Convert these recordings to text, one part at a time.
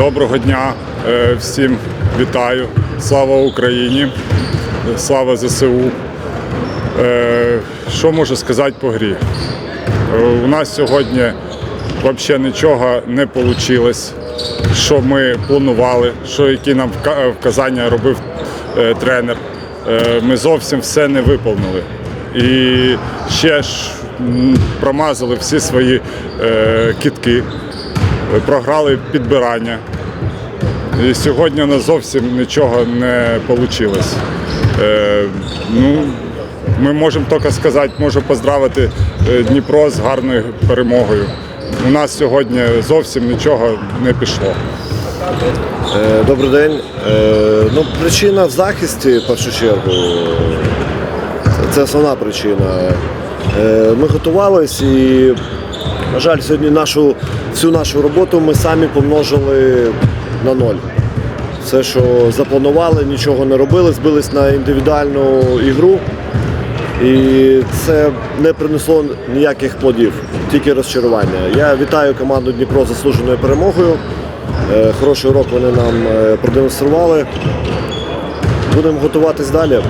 Доброго дня е, всім вітаю. Слава Україні, слава ЗСУ. Е, Що можу сказати по грі? У нас сьогодні взагалі нічого не вийшло, що ми планували, що які нам вказання робив е, тренер. Ми зовсім все не виконали. І ще ж промазали всі свої кітки, програли підбирання. І сьогодні у нас зовсім нічого не вийшло. Е, ну, ми можемо тільки сказати, можу поздравити е, Дніпро з гарною перемогою. У нас сьогодні зовсім нічого не пішло. Е, Добрий день. Е, Ну, причина в захисті, в першу чергу. Це основна причина. Ми готувалися і, на жаль, сьогодні нашу, всю нашу роботу ми самі помножили на ноль. Все, що запланували, нічого не робили, збились на індивідуальну ігру. І це не принесло ніяких плодів, тільки розчарування. Я вітаю команду Дніпро заслуженою перемогою. Е, Хороший урок вони нам е, продемонстрували. Будемо готуватись далі.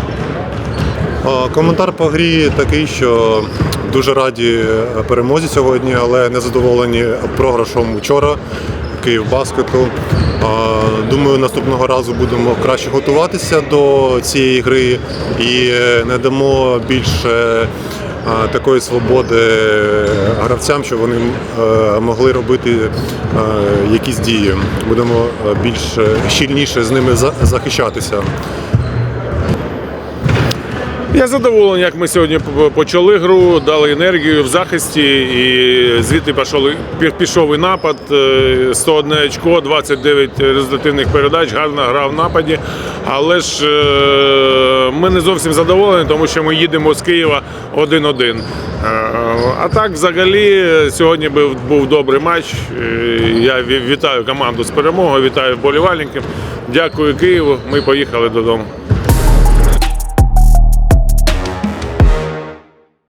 Коментар по грі такий, що дуже раді перемозі сьогодні, але не задоволені програшом вчора Київбаскету. А, Думаю, наступного разу будемо краще готуватися до цієї гри і не дамо більше такої свободи гравцям, щоб вони могли робити якісь дії. Будемо більш щільніше з ними за- захищатися. Я задоволений, як ми сьогодні почали гру, дали енергію в захисті, і звідти пішов, пішов і напад. Е, 101 очко, 29 результативних передач, гарна гра в нападі. Але ж е, ми не зовсім задоволені, тому що ми їдемо з Києва 1-1. Е, А так, взагалі, сьогодні був, добрий матч. Е, Я вітаю команду з перемогою, вітаю вболівальників. Дякую Києву. Ми поїхали додому.